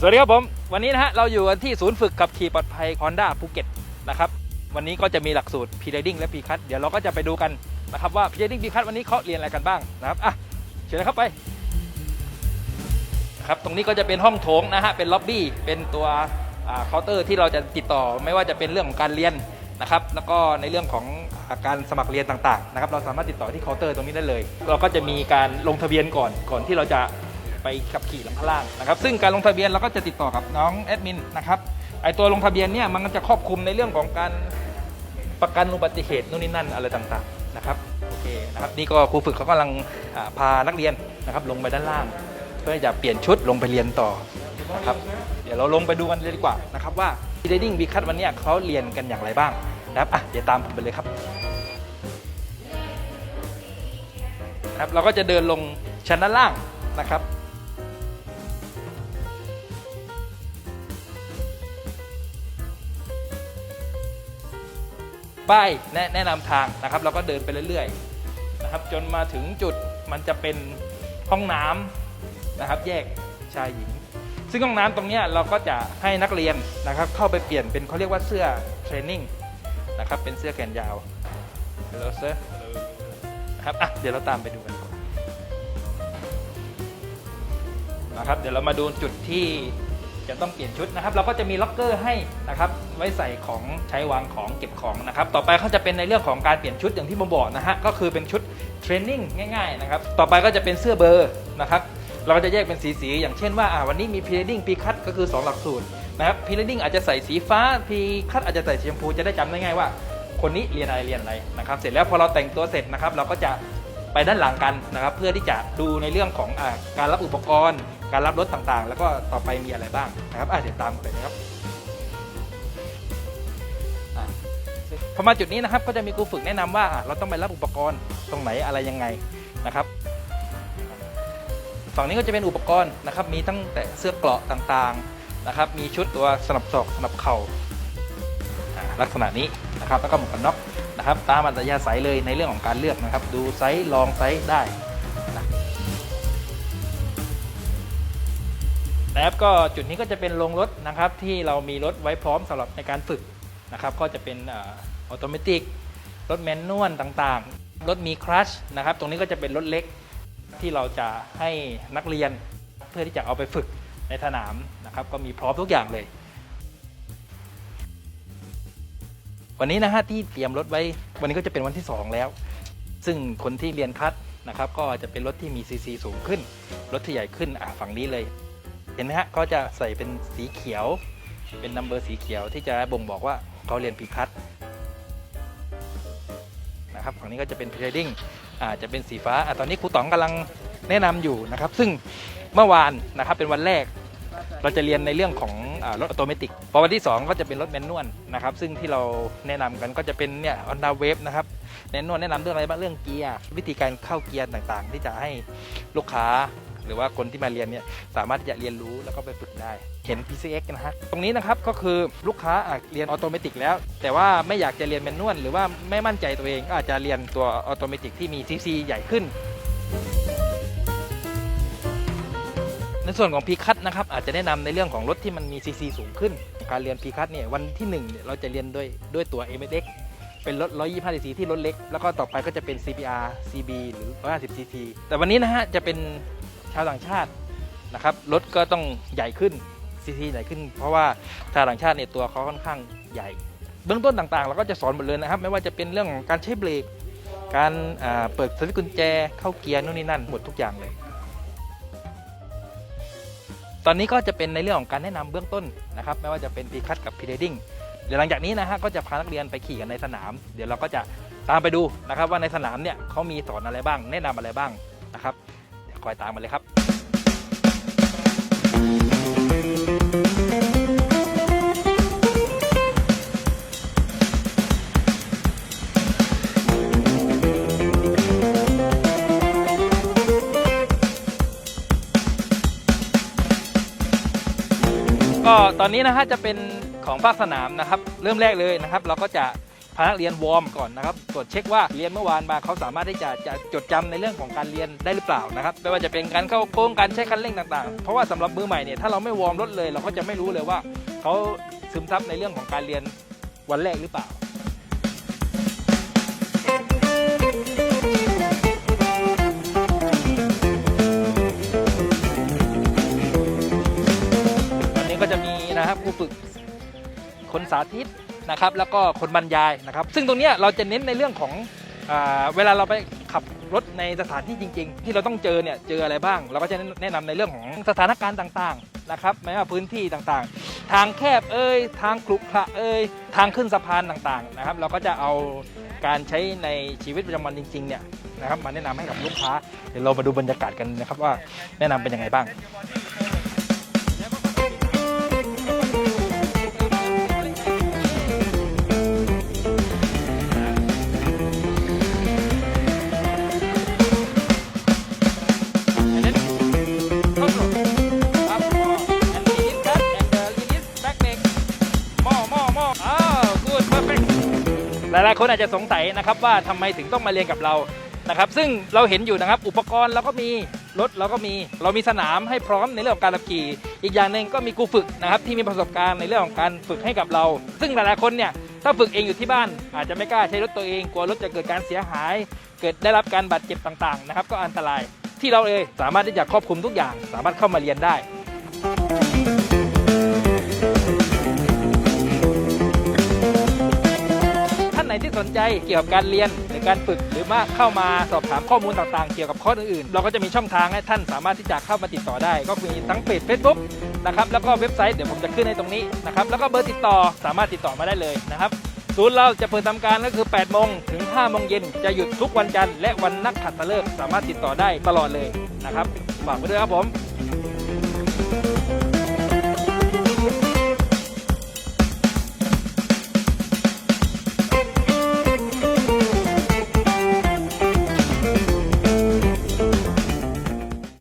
สวัสดีครับผม วันนี้นะฮะเราอยู่กันที่ศูนย์ฝึกขับขี่ปลอดภัย Honda ภูเก็ตนะครับวันนี้ก็จะมีหลักสูตร P-Riding และ P-Cut เดี๋ยวเราก็จะไปดูกันนะครับว่า P-Riding P-Cut วันนี้เขาเรียนอะไรกันบ้างนะครับอะเชิญเลยครับไปครับตรงนี้ก็จะเป็นห้องโถงนะฮะเป็นล็อบบี้เป็นตัวเคาน์เตอร์ที่เราจะติดต่อไม่ว่าจะเป็นเรื่องของการเรียนนะครับแล้วก็ในเรื่องของอาการสมัครเรียนต่างๆนะครับเราสามารถติดต่อที่เคาน์เตอร์ตรงนี้ได้เลย เราก็จะมีการลงทะเบียนก่อนก่อนที่เราจะ ไปขับขี่ลำข้างล่างนะครับ ซึ่งการลงทะเบียนเราก็จะติดต่อกับน้องแอดมินนะครับไอตัวลงทะเบียนเนี่ยมันก็จะครอบคลุมในเรื่องของการประกันอุบัติเหตุนู่นนี่นั่นอะไรต่างๆนะครับโอเคนะครับนี่ก็ครูฝึกเขากำลังพานักเรียนนะครับลงไปด้านล่าง เพื่อจะเปลี่ยนชุดลงไปเรียนต่อนะครับเดี๋ยวเราลงไปดูกันเลยดีกว่านะครับว่า Reading b ีคัทวันนี้เขาเรียนกันอย่างไรบ้างนะครับอะเดี๋ยวตามผมไปเลยครับนะครับเราก็จะเดินลงชั้นด้านล่างนะครับ ป้ายแนะแนะนำทางนะครับเราก็เดินไปเรื่อยๆนะครับ จนมาถึงจุดมันจะเป็นห้องน้ำนะครับ แยกชายหญิง ซึ่งห้องน้ำตรงนี้เราก็จะให้นักเรียนนะครับ เข้าไปเปลี่ยนเป็นเขาเรียกว่าเสื้อเทรนนิ่งนะครับเป็นเสื้อแขนยาว Hello sir นะครับอะเดี๋ยวเราตามไปดูกันก่อนนะครับเดี๋ยวเรามาดูจุดที่ จะต้องเปลี่ยนชุดนะครับ เราก็จะมีล็อกเกอร์ให้นะครับไว้ใส่ของใช้วางของเก็บของนะครับ ต่อไปเขาจะเป็นในเรื่องของการเปลี่ยนชุดอย่างที่ผมบอกนะฮะก็คือเป็นชุดเทรนนิ่งง่ายๆนะครับต่อไปก็จะเป็นเสื้อเบอร์นะครับเราก็จะแยกเป็นสีๆอย่างเช่นว่าวันนี้มีพีเรดดิ้งพีคัตก็คือ 2 หลักสูตรนะครับพีเรดดิ้งอาจจะใส่สีฟ้าพีคัตอาจจะใส่สีชมพูจะได้จำได้ง่ายว่า คนนี้เรียนอะไรเรียนอะไรนะครับเสร็จแล้วพอเราแต่งตัวเสร็จนะครับเราก็จะไปด้านหลังกันนะครับเพื่อที่จะดูในเรื่องของอการรับอุปกรณ์ การรับรถต่างๆ แล้วก็ต่อไปมีอะไรบ้างนะครับอะเดี๋ยวตามไปนะครับพอมาจุดนี้นะครับก็จะมีครูฝึกแนะนำว่าเราต้องไปรับอุปกรณ์ตรงไหนอะไรยังไงนะครับฝั่งนี้ก็จะเป็นอุปกรณ์นะครับ มีตั้งแต่เสื้อเกราะต่างๆนะครับ มีชุดตัวสนับศอกสนับเข่าอ่าลักษณะนี้นะครับแล้วก็หมวกกันน็อกนะครับ ตามอัตยาศัยเลยในเรื่องของการเลือกนะครับ ดูไซส์ลองไซส์ได้ นะครับก็จุดนี้ก็จะเป็นโรงรถนะครับที่เรามีรถไว้พร้อมสำหรับในการฝึกนะครับก็จะเป็นออโตเมติกรถแมนนวลต่างๆ รถมีครัชนะครับตรงนี้ก็จะเป็นรถเล็กที่เราจะให้นักเรียนเพื่อที่จะเอาไปฝึกในสนามนะครับก็มีพร้อมทุกอย่างเลย วันนี้นะฮะที่เตรียมรถไว้วันนี้ก็จะเป็นวันที่ 2 แล้ว ซึ่งคนที่เรียนคัดนะครับก็จะเป็นรถที่มีซีซีสูงขึ้น รถที่ใหญ่ขึ้นฝั่งนี้เลย เห็นไหมฮะก็จะใส่เป็นสีเขียว เป็นนัมเบอร์สีเขียวที่จะบ่งบอกว่าเขาเรียนพีคัทนะครับฝั่งนี้ก็จะเป็นพีเรดิ้งอาจจะเป็นสีฟ้าอตอนนี้ครูต๋องกำลังแนะนำอยู่นะครับ ซึ่งเมื่อวานนะครับเป็นวันแรก เราจะเรียนในเรื่องของรถออโตเมติพอวันที่ 2 ก็จะเป็นรถแมนนวลนะครับ ซึ่งที่เราแนะนำกันก็จะเป็นเนี่ยออนดาเวฟนะครับแมนนวลแนะนำเรื่องอะไรบ้างเรื่องเกียร์วิธีการเข้าเกียร์ต่างๆ ที่จะให้ลูกค้า หรือว่าคนที่มาเรียนเนี่ยสามารถที่จะเรียนรู้แล้วก็ไปฝึกได้เห็น PCX นะฮะตรงนี้นะครับก็คือลูกค้าอาจเรียนออโตเมติกแล้ว แต่ว่าไม่อยากจะเรียนแมนนวลหรือว่าไม่มั่นใจตัวเองก็อาจจะเรียนตัวออโตเมติกที่มี CC ใหญ่ขึ้นในส่วนของพีคัตนะครับอาจจะแนะนำในเรื่องของรถที่มันมี CC สูงขึ้น การเรียนพีคัตเนี่ยวันที่1เนี่ยเราจะเรียนด้วยด้วยตัว m x เป็นรถ 125 cc ที่รถเล็ก แล้วก็ต่อไปก็จะเป็น CBR CB หรือ 150 cc แต่วันนี้นะฮะจะเป็น ชาวต่างชาตินะครับรถก็ต้องใหญ่ขึ้น CC ใหญ่ขึ้น เพราะว่าชาวต่างชาติเนี่ยตัวเขาค่อนข้างใหญ่ เบื้องต้นต่างๆ เราก็จะสอนหมดเลยนะครับ ไม่ว่าจะเป็นเรื่องของการใช้เบรกการเปิดสวิตช์กุญแจเข้าเกียร์นู่นนี่นั่นหมดทุกอย่างเลย ตอนนี้ก็จะเป็นในเรื่องของการแนะนำเบื้องต้นนะครับ ไม่ว่าจะเป็นพีคัตกับพีเดดิ้งเดี๋ยวหลังจากนี้นะฮะก็จะพานักเรียนไปขี่กันในสนาม เดี๋ยวเราก็จะตามไปดูนะครับว่าในสนามเนี่ยเขามีสอนอะไรบ้าง แนะนำอะไรบ้าง อยตามมาเลยครับก็ตอนนี้นะฮะจะเป็นของภาคสนามนะครับ เริ่มแรกเลยนะครับ เราก็จะ พนักเรียนวอร์มก่อนนะครับตรวจเช็คว่าเรียนเมื่อวานมาเขาสามารถที่จะจะจดจำในเรื่องของการเรียนได้หรือเปล่านะครับไม่ว่าจะเป็นการเข้าโค้งการใช้คันเร่งต่างๆ เพราะว่าสำหรับมือใหม่เนี่ยถ้าเราไม่วอร์มรถเลยเราก็จะไม่รู้เลยว่าเขาซึมซับในเรื่องของการเรียนวันแรกหรือเปล่าวันนี้ก็จะมีนะครับผู้ฝึกคนสาธิต นะครับแล้วก็คนบรรยายนะครับ ซึ่งตรงนี้เราจะเน้นในเรื่องของอเวลาเราไปขับรถในสถานที่จริง ๆ ที่เราต้องเจอเนี่ยเจออะไรบ้าง เราก็จะแนะนำในเรื่องของสถานการณ์ต่างๆนะครับไม่ว่าพื้นที่ต่างๆ ทางแคบเอ่ยทางขรุขระเอ่ยทางขึ้นสะพานต่างๆนะครับ เราก็จะเอาการใช้ในชีวิตประจำวันจริงๆเนี่ยนะครับมาแนะนำให้กับลูกค้าเดี๋ยวเรามาดูบรรยากาศกันนะครับว่าแนะนำเป็นยังไงบ้าง more, more. Oh, good, perfect. หลายๆคนอาจจะสงสัยนะครับว่าทำไมถึงต้องมาเรียนกับเรานะครับซึ่งเราเห็นอยู่นะครับอุปกรณ์เราก็มีรถเราก็มีเรามีสนามให้พร้อมในเรื่องของการขับขี่ อีกอย่างหนึ่งก็มีครูฝึกนะครับที่มีประสบการณ์ในเรื่องของการฝึกให้กับเรา ซึ่งหลายๆคนเนี่ยถ้าฝึกเองอยู่ที่บ้าน อาจจะไม่กล้าใช้รถตัวเองกลัวรถจะเกิดการเสียหาย เกิดได้รับการบาดเจ็บต่างๆนะครับก็อันตรายที่เราเลยสามารถที่จะครอบคลุมทุกอย่าง สามารถเข้ามาเรียนได้ สนใจเกี่ยวกับการเรียนหรือการฝึก หรือมาเข้ามาสอบถามข้อมูลต่างๆ เกี่ยวกับข้ออื่นๆ เราก็จะมีช่องทางให้ท่านสามารถที่จะเข้ามาติดต่อได้ ก็มีทั้งเพจ Facebook นะครับแล้วก็เว็บไซต์เดี๋ยวผมจะขึ้นให้ตรงนี้นะครับแล้วก็เบอร์ติดต่อสามารถติดต่อมาได้เลยนะครับศูนย์เราจะเปิดทำการก็คือ 8 โมงถึง 5 โมงเย็น จะหยุดทุกวันจันทร์และวันนักขัตฤกษ์สามารถติดต่อได้ตลอดเลยนะครับ ฝากไว้ด้วยครับผม